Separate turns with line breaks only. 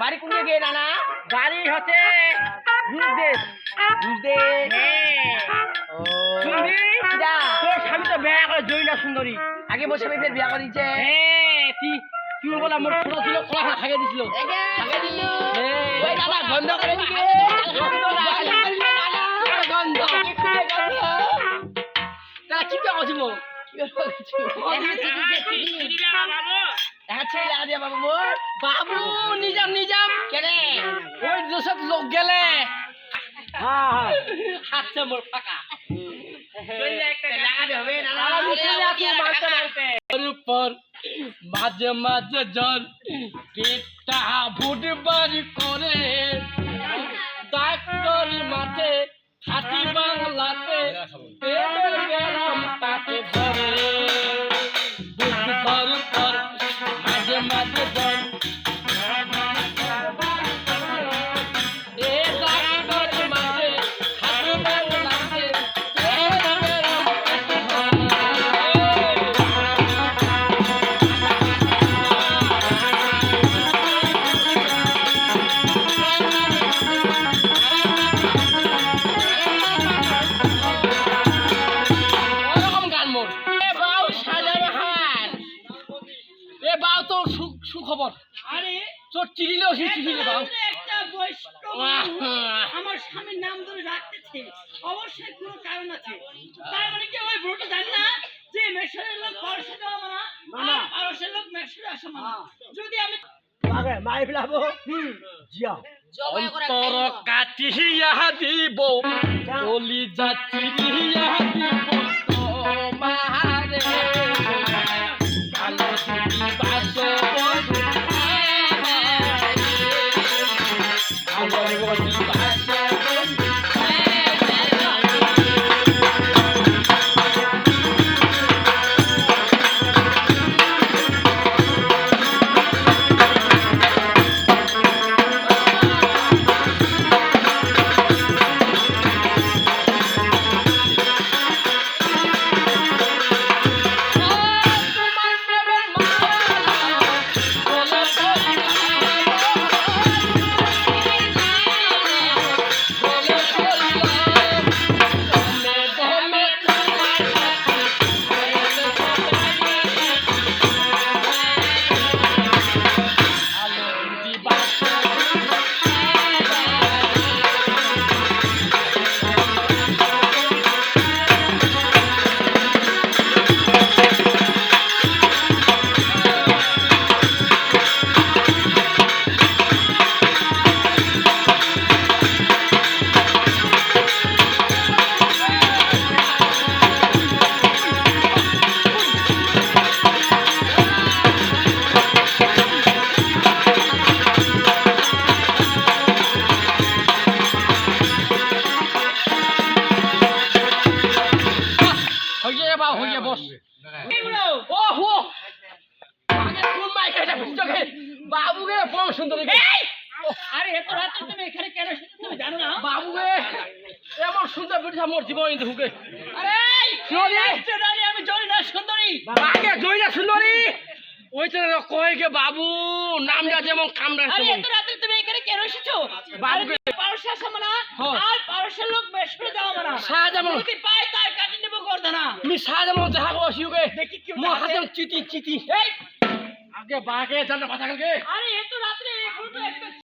বাড়ি কোন দিকে নানা
বাড়ি হচ্ছে
বুঝদেশ ও
শুনবি তোর স্বামী তো বিয়া করে জয়না সুন্দরী
আগে বসে আমি বিয়া করিছে
হ্যাঁ তুই তুই বলে মোর ছোট ছিল খোলা খোলা খাইয়ে দিছিল
আগে দিল
হ্যাঁ।
ওই দাদা গন্ধ করে দিকে গন্ধ গন্ধ
তা কি কে অছিব
দেখাচ্ছে লাগা দিয়া বাবু মোর
বাবু নিজাম নিজাম
কেনে
ওই দেশত লোক গেলে হ্যাঁ হাতছে মোর ফাঁকা
লাগা দিয়ে হবে নানা
আর আমি চলে আসি মানতে মানতে ওর উপর মাঝে মাঝে জ্বর পেটটা ভুট বাড়ি সুখবর
আরে
তোর চিঠিলেও সে চিঠিলে বাউ
একটা বৈষ্ণব আমার স্বামীর নাম ধরে রাখতেছে। অবশ্যই কোনো কারণ আছে। তার মানে কি ওই বুড়োটা জানে না যে মেশরের লোক পরশে দেওয়া মানা আর পরশের লোক মেশরে আসা মানা। যদি আমি আগে মাই ফেলাবো। হুম।
জিয়া অন্তর কাটিয়া দিব। বলি যাচিয়া দিব। Bye. হয়ে বস ও হো। আগে কোন মাইকে এটা বুঝতে বাবুকে বড় সুন্দর
আরে এত রাত্রে তুমি এখানে কেন এসেছ তুমি জানো না?
বাবুকে এমন সুন্দর বেটা মোর জীবন ঢুকে
আরে
শুনি।
রাত্রে রানী আমি জয় না সুন্দরী।
আগে জয়না সুন্দরী? ওই তো কয় গে বাবু? নামটা যেমন কামড়া
আরে এত রাত্রে তুমি এখানে কেন এসেছ?
বাবুকে-
আরে পারসে আসা মানা।
হ্যাঁ।
আর পারসের লোক মেশরে দেওয়া মানা।
শাহজামান
যদি পায় তার কাটে গর্দনা
আমি সাজামন দেখা করছি ওকে
দেখি কি ওটা
হাতে। চিতি চিতি
এই!
আগে বাগে জানা কথা কালকে
আরে এত রাত্রে এখন তো